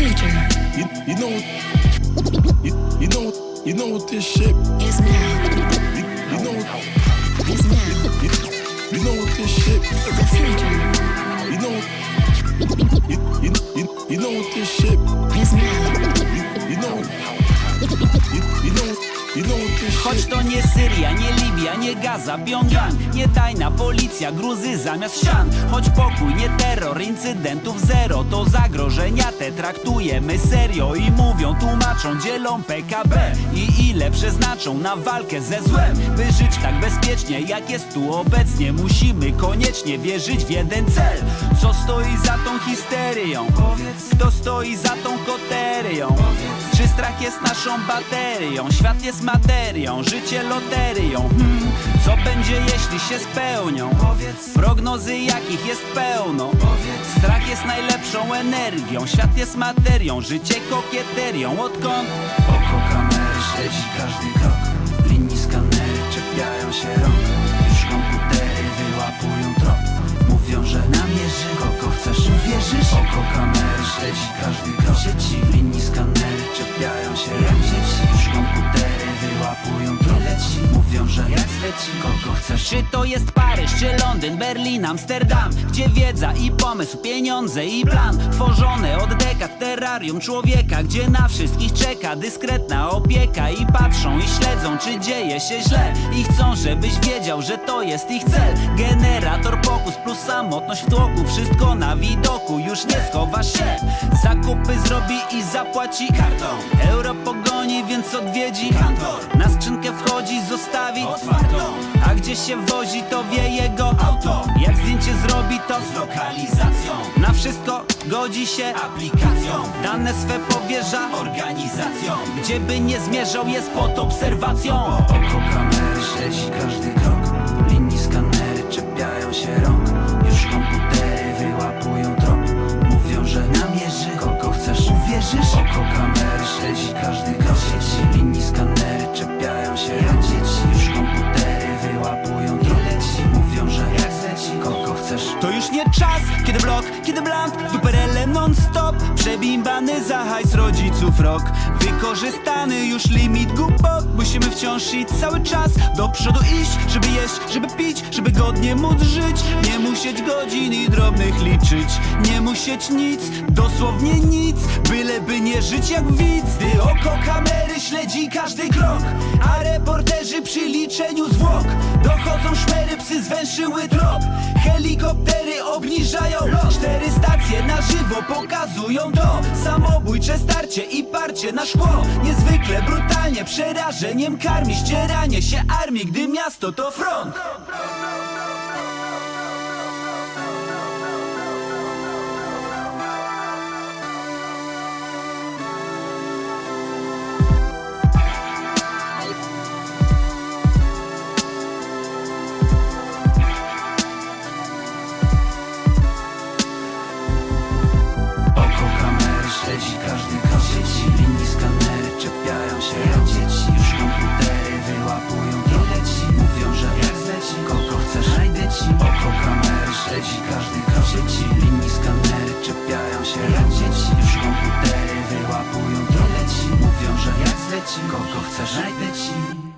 future You, you know you, you know you know what this shit is now. you, you know Is now. you, you know what this shit The future you know you, you, you, you know what this shit is now. you, you know you, you know Choć to nie Syria, nie Libia, nie Gaza, Pjongjang Nie tajna policja, gruzy zamiast ścian. Choć pokój, nie terror, incydentów zero To zagrożenia te traktujemy serio I mówią, tłumaczą, dzielą PKB I ile przeznaczą na walkę ze złem? By żyć tak bezpiecznie, jak jest tu obecnie Musimy koniecznie wierzyć w jeden cel. Co stoi za tą histerią? Kto stoi za tą koterią? Czy strach jest naszą baterią? Świat jest materią, życie loterią hmm. Co będzie jeśli się spełnią? Powiedz Prognozy jakich jest pełno? Powiedz Strach jest najlepszą energią Świat jest materią, życie kokieterią Odkąd? Oko kamery śledzi każdy krok Linii skanery czepiają się rąk Już komputery wyłapują trop Mówią, że namierzy kogo chcesz Uwierzysz? Oko kamery śledzi każdy krok kogo chcesz? Czy to jest Paryż, czy Londyn, Berlin, Amsterdam? Gdzie wiedza i pomysł, pieniądze i plan? Tworzone od dekad terrarium człowieka Gdzie na wszystkich czeka dyskretna opieka I patrzą i śledzą, czy dzieje się źle. I chcą, żebyś wiedział, że to jest ich cel. Generator pokus plus samotność w tłoku. Wszystko na widoku, już nie schowasz się. Zakupy zrobi i zapłaci kartą. Euro pogoni, więc odwiedzi kantor. Na skrzynkę wchodzi, zostawi otwartą. A gdzie się wozi, to wie jego auto. Jak zdjęcie zrobi, to z lokalizacją. Na wszystko godzi się aplikacją. Dane swe powierza organizacją Gdzie by nie zmierzał, jest pod obserwacją. Oko kamery śledzi każdy krok każdy krok Sieci linii skanery czepiają się rąk Już komputery wyłapują trop Mówią, że jak zleci. Kogo chcesz? To już nie czas, kiedy blok, kiedy blank Duperele non stop Przebimbany za hajs rodziców rok. Wykorzystany już limit głupot. Musimy wciąż iść cały czas Do przodu iść, żeby jeść, żeby pić Żeby godnie móc żyć. Nie musieć godzin i drobnych liczyć. Nie musieć nic, dosłownie nic Byleby nie żyć jak widz. Gdy oko kamery śledzi każdy krok A reporterzy przy liczeniu zwłok Dochodzą szmery, psy zwęszyły trop Helikoptery obniżają. Cztery stacje na żywo pokazują to. Samobójcze starcie i parcie na szkło. Niezwykle brutalnie przerażeniem karmi Ścieranie się armii, gdy miasto to front Wpijają się jak dzieci Już komputery wyłapują. Drogę ci Mówią, że jak zleci Kogo chcesz, znajdę ci. Oko kamery śledzi każdy krok sieci. Linii skanery czepiają się jak dzieci Już komputery wyłapują. Drogę ci Mówią, że jak zleci Kogo chcesz, znajdę ci.